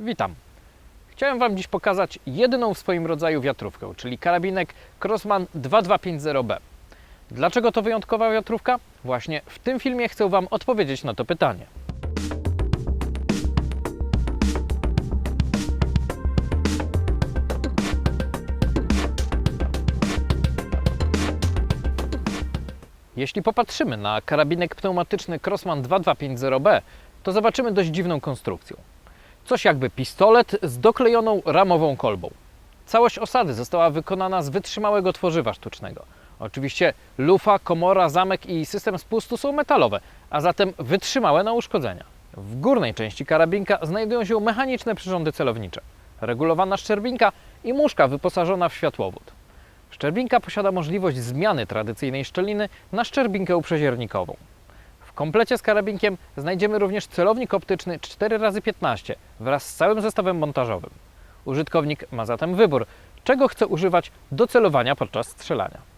Witam. Chciałem Wam dziś pokazać jedyną w swoim rodzaju wiatrówkę, czyli karabinek Crossman 2250B. Dlaczego to wyjątkowa wiatrówka? Właśnie w tym filmie chcę Wam odpowiedzieć na to pytanie. Jeśli popatrzymy na karabinek pneumatyczny Crossman 2250B, to zobaczymy dość dziwną konstrukcję. Coś jakby pistolet z doklejoną ramową kolbą. Całość osady została wykonana z wytrzymałego tworzywa sztucznego. Oczywiście lufa, komora, zamek i system spustu są metalowe, a zatem wytrzymałe na uszkodzenia. W górnej części karabinka znajdują się mechaniczne przyrządy celownicze, regulowana szczerbinka i muszka wyposażona w światłowód. Szczerbinka posiada możliwość zmiany tradycyjnej szczeliny na szczerbinkę uprzeziernikową. Komplecie z karabinkiem znajdziemy również celownik optyczny 4x15 wraz z całym zestawem montażowym. Użytkownik ma zatem wybór, czego chce używać do celowania podczas strzelania. –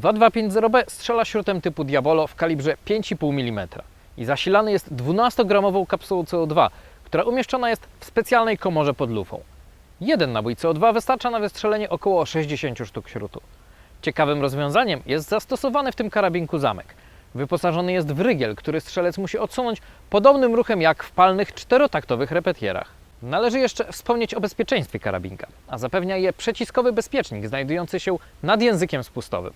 2250B strzela śrutem typu Diabolo w kalibrze 5,5 mm i zasilany jest 12-gramową kapsułą CO2, która umieszczona jest w specjalnej komorze pod lufą. Jeden nabój CO2 wystarcza na wystrzelenie około 60 sztuk śrutu. Ciekawym rozwiązaniem jest zastosowany w tym karabinku zamek. Wyposażony jest w rygiel, który strzelec musi odsunąć podobnym ruchem jak w palnych czterotaktowych repetierach. Należy jeszcze wspomnieć o bezpieczeństwie karabinka, a zapewnia je przeciskowy bezpiecznik znajdujący się nad językiem spustowym.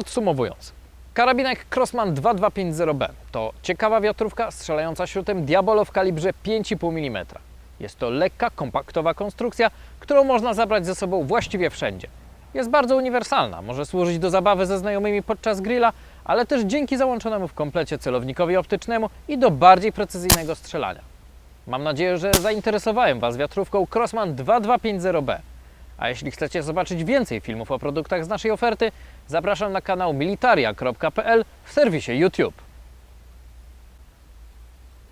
Podsumowując, karabinek Crossman 2250B to ciekawa wiatrówka strzelająca śrutem Diabolo w kalibrze 5,5 mm. Jest to lekka, kompaktowa konstrukcja, którą można zabrać ze sobą właściwie wszędzie. Jest bardzo uniwersalna, może służyć do zabawy ze znajomymi podczas grilla, ale też dzięki załączonemu w komplecie celownikowi optycznemu i do bardziej precyzyjnego strzelania. Mam nadzieję, że zainteresowałem Was wiatrówką Crossman 2250B. A jeśli chcecie zobaczyć więcej filmów o produktach z naszej oferty, zapraszam na kanał militaria.pl w serwisie YouTube.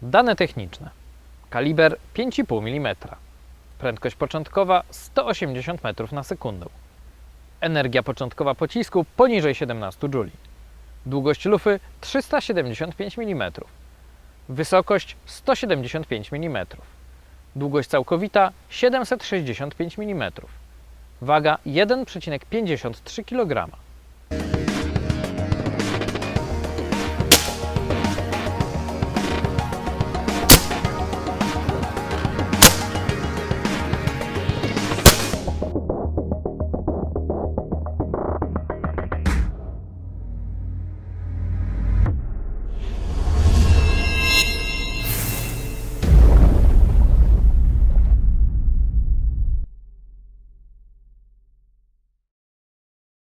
Dane techniczne. Kaliber 5,5 mm. Prędkość początkowa 180 metrów na sekundę. Energia początkowa pocisku poniżej 17 J. Długość lufy 375 mm. Wysokość 175 mm. Długość całkowita 765 mm. Waga 1,53 kg.